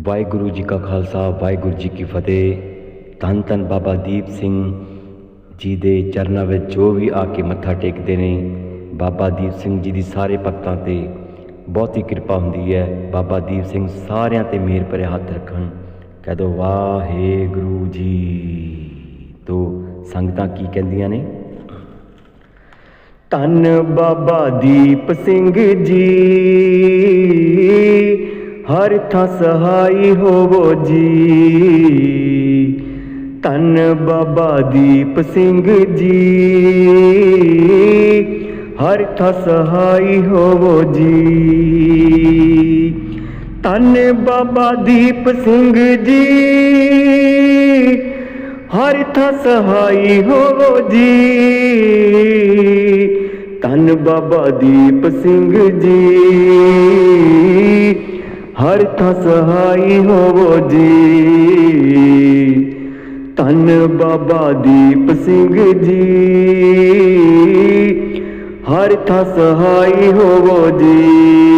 ਵਾਹਿਗੁਰੂ ਜੀ ਕਾ ਖਾਲਸਾ, ਵਾਹਿਗੁਰੂ ਜੀ ਕੀ ਫਤਿਹ। ਧੰਨ ਧੰਨ ਬਾਬਾ ਦੀਪ ਸਿੰਘ ਜੀ ਦੇ ਚਰਨਾਂ ਵਿੱਚ ਜੋ ਵੀ ਆ ਕੇ ਮੱਥਾ ਟੇਕਦੇ ਨੇ, ਬਾਬਾ ਦੀਪ ਸਿੰਘ ਜੀ ਦੀ ਸਾਰੇ ਭਗਤਾਂ ਤੇ ਬਹੁਤੀ ਕਿਰਪਾ ਹੁੰਦੀ ਹੈ। ਬਾਬਾ ਦੀਪ ਸਿੰਘ ਸਾਰਿਆਂ ਤੇ ਮਿਹਰ ਭਰੇ ਹੱਥ ਰੱਖਣ। ਕਹਿ ਦੋ ਵਾਹਿਗੁਰੂ ਜੀ ਤੋ ਸੰਗਤਾਂ ਕੀ ਕਹਿੰਦੀਆਂ ਨੇ? ਧੰਨ ਬਾਬਾ ਦੀਪ ਸਿੰਘ ਜੀ। ਹਰ ਥਾਂ ਸਹਾਈ ਹੋਵੋ ਜੀ। ਧੰਨ ਬਾਬਾ ਦੀਪ ਸਿੰਘ ਜੀ। ਹਰ ਥਾਂ ਸਹਾਈ ਹੋਵੋ ਜੀ। ਧੰਨ ਬਾਬਾ ਦੀਪ ਸਿੰਘ ਜੀ। ਹਰ ਥਾਂ ਸਹਾਈ ਹੋਵੋ ਜੀ। ਧੰਨ ਬਾਬਾ ਦੀਪ ਸਿੰਘ ਜੀ। ਹਰ ਸਹਾਈ ਹੋਵੋ ਜੀ। ਧੰਨ ਬਾਬਾ ਦੀਪ ਸਿੰਘ ਜੀ। ਹਰ ਥਾਂ ਸਹਾਈ ਹੋਵੋ ਜੀ।